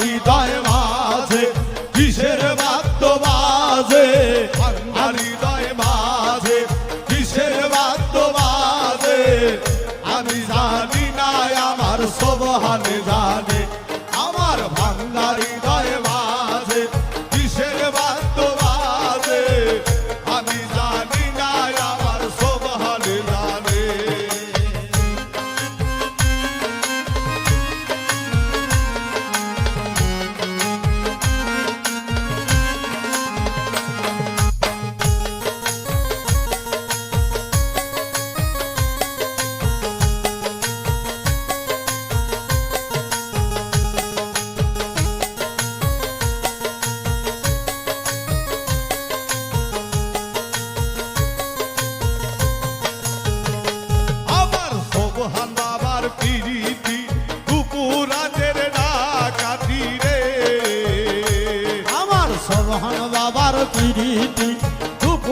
হৃদয়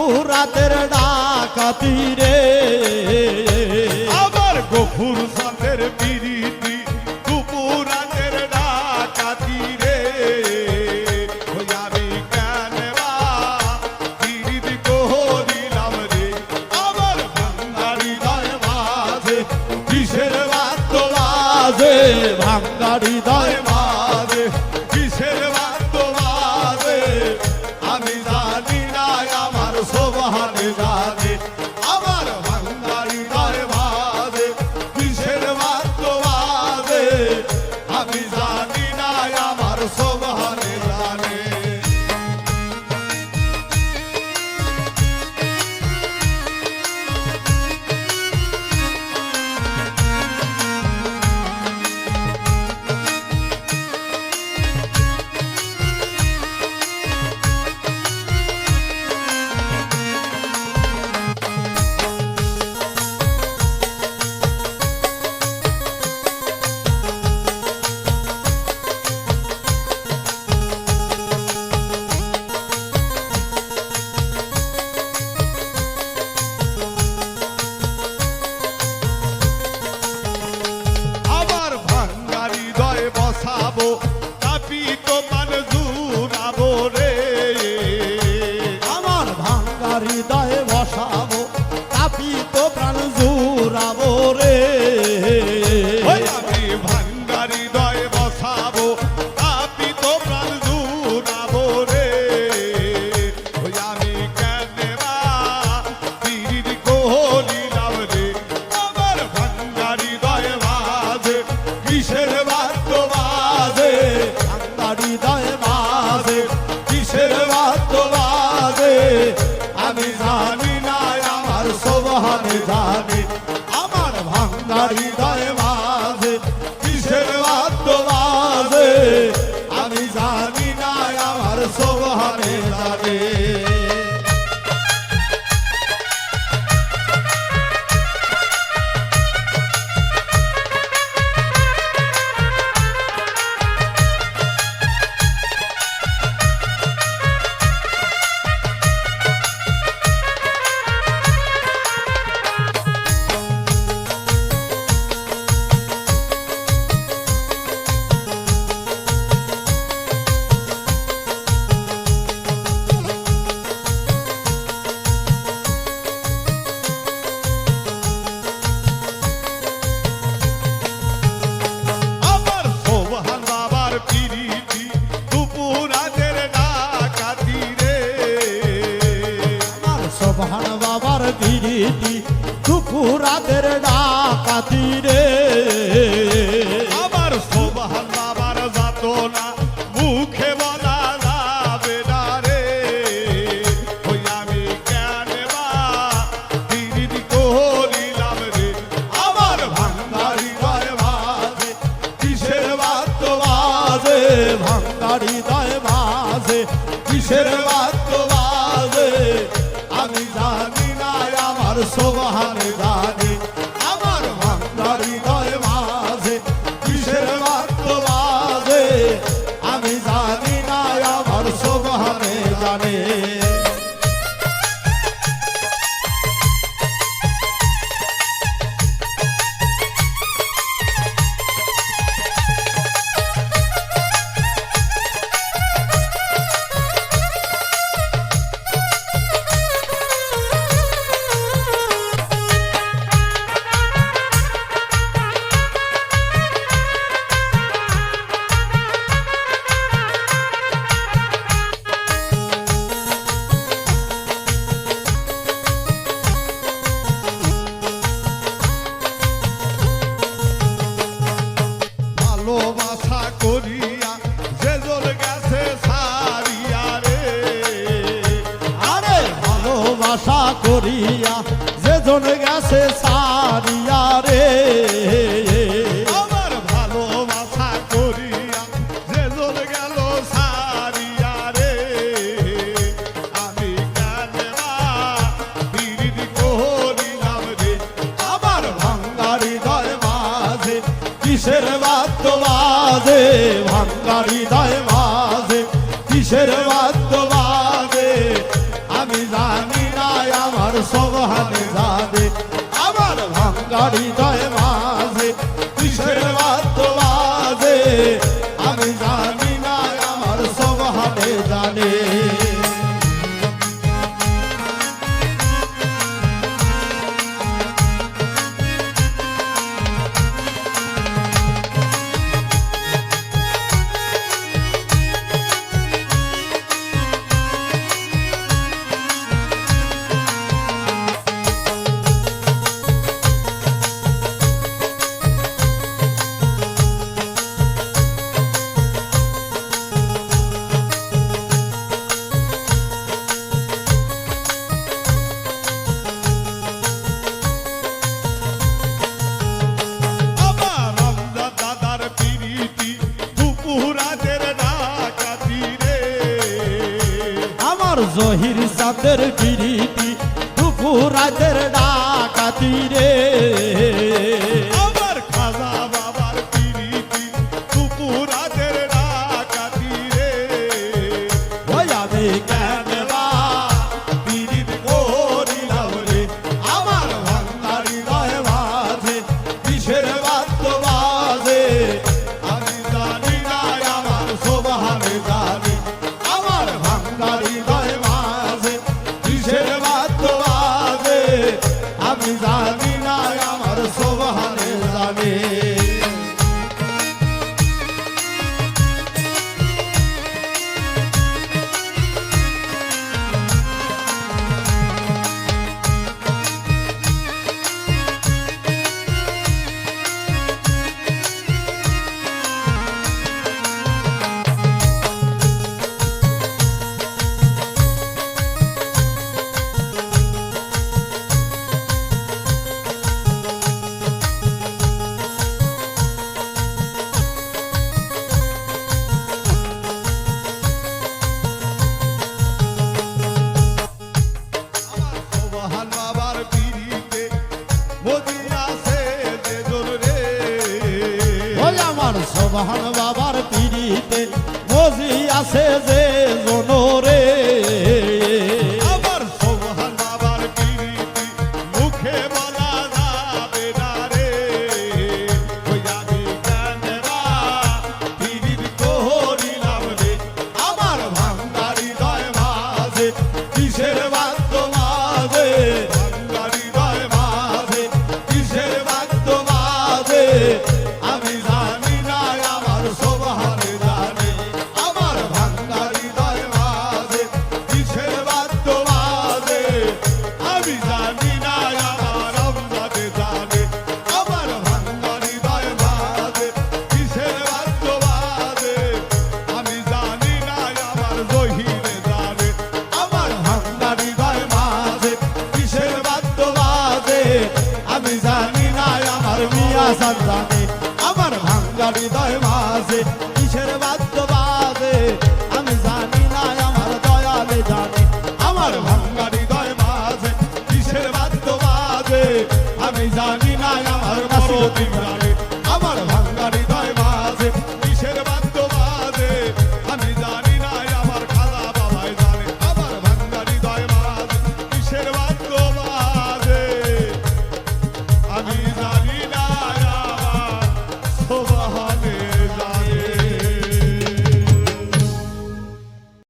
গফুর রাতের ডাকাতি রে। আমার গফুর সাথের বিরিতি দুপুর ডাকাতি রে। আমি কেন বিরিতি করিলাম রে? আমার ভাঙ্গাড়ি দয় বাজে কিসের বাদ বাজে ভাঙ্গাড়ি দয় Liza রাতের ডাকাতি রে। আমার সোবাহান বাবার যাত না মুখে বলা যাবে না রে। ওই আমি কেন বা দিদি করিলাম রে? আমার ভাঙ্গারি দয় বাজে, কিসের বাদ বাজে? ভাঙ্গারি দয় বাজে, কিসের বাদ સોહાનદાર আশা করিয়া যে জন গেছে সারিয়া রে। আমার ভালোবাসা করিয়া সারিয়া রে। আমি আমার ভাঙ্গারি দয় ভাঙ্গারি দয় হৃদয় জহির চাঁদের বিরিতি দুপুরাতের ডাকাতি রে। আমার সোবাহান বাবার পিড়িতে বসি আছে যে